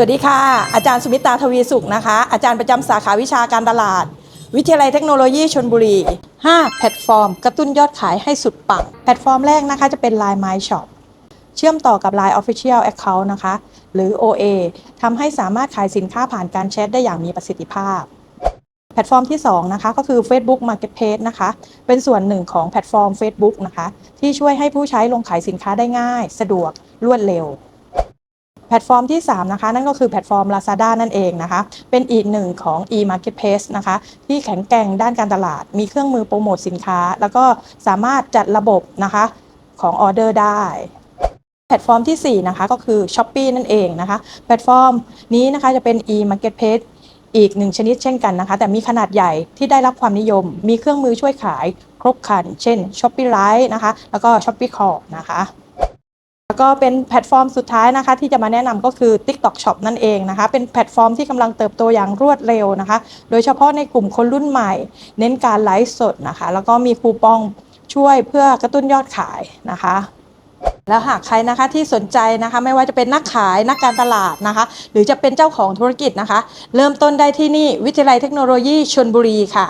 วัสดีค่ะ อาจารย์สุมิตาทวีสุขนะคะ อาจารย์ประจำสาขาวิชาการตลาด วิทยาลัยเทคโนโลยีชนบุรี 5 แพลตฟอร์ม กระตุ้นยอดขายให้สุดปัง แพลตฟอร์มแรกนะคะจะเป็น Line My Shop เชื่อมต่อกับ Line Official Account นะคะ หรือ OA ทำให้สามารถขายสินค้าผ่านการแชทได้อย่างมีประสิทธิภาพ แพลตฟอร์มที่ 2 นะคะ ก็คือ Facebook Marketplace นะคะ เป็นส่วนหนึ่งของแพลตฟอร์ม Facebook นะคะ ที่ช่วยให้ผู้ใช้ลงขายสินค้าได้ง่าย สะดวกรวดเร็ว แพลตฟอร์มที่ 3 นะคะ นั่นก็คือแพลตฟอร์ม Lazada นั่นเองนะคะ เป็นอีกหนึ่งของ e-marketplace นะคะ ที่แข็งแกร่งด้านการตลาด มีเครื่องมือโปรโมทสินค้า แล้วก็สามารถจัดระบบนะคะของออเดอร์ได้แพลตฟอร์มทีสี่4 นะคะก็คือ s h อ p e e นั่นเองนะคะ แพลตฟอร์มนี้นะคะจะเป็น e-marketplace อีกหนึ่งชนิดเช่นกันนะคะ แต่มีขนาดใหญ่ที่ได้รับความนิยม มีเครื่องมือช่วยขายครบครัน เช่น Shopee Lite นะคะ แล้วก็ Shopee Call นะคะ แล้วก็เป็นแพลตฟอร์มสุดท้ายนะคะ ที่จะมาแนะนำก็คือ TikTok Shop นั่นเองนะคะ เป็นแพลตฟอร์มที่กำลังเติบโตอย่างรวดเร็วนะคะ โดยเฉพาะในกลุ่มคนรุ่นใหม่ เน้นการไลฟ์สดนะคะ แล้วก็มีคูปองช่วยเพื่อกระตุ้นยอดขายนะคะแล้วหากใครนะคะที่สนใจนะคะไม่ว่าจะเป็นนักขายนักการตลาดนะคะ หรือจะเป็นเจ้าของธุรกิจนะคะ เริ่มต้นได้ที่นี่วิทยาลัยเทคโนโลยีชนบุรีค่ะ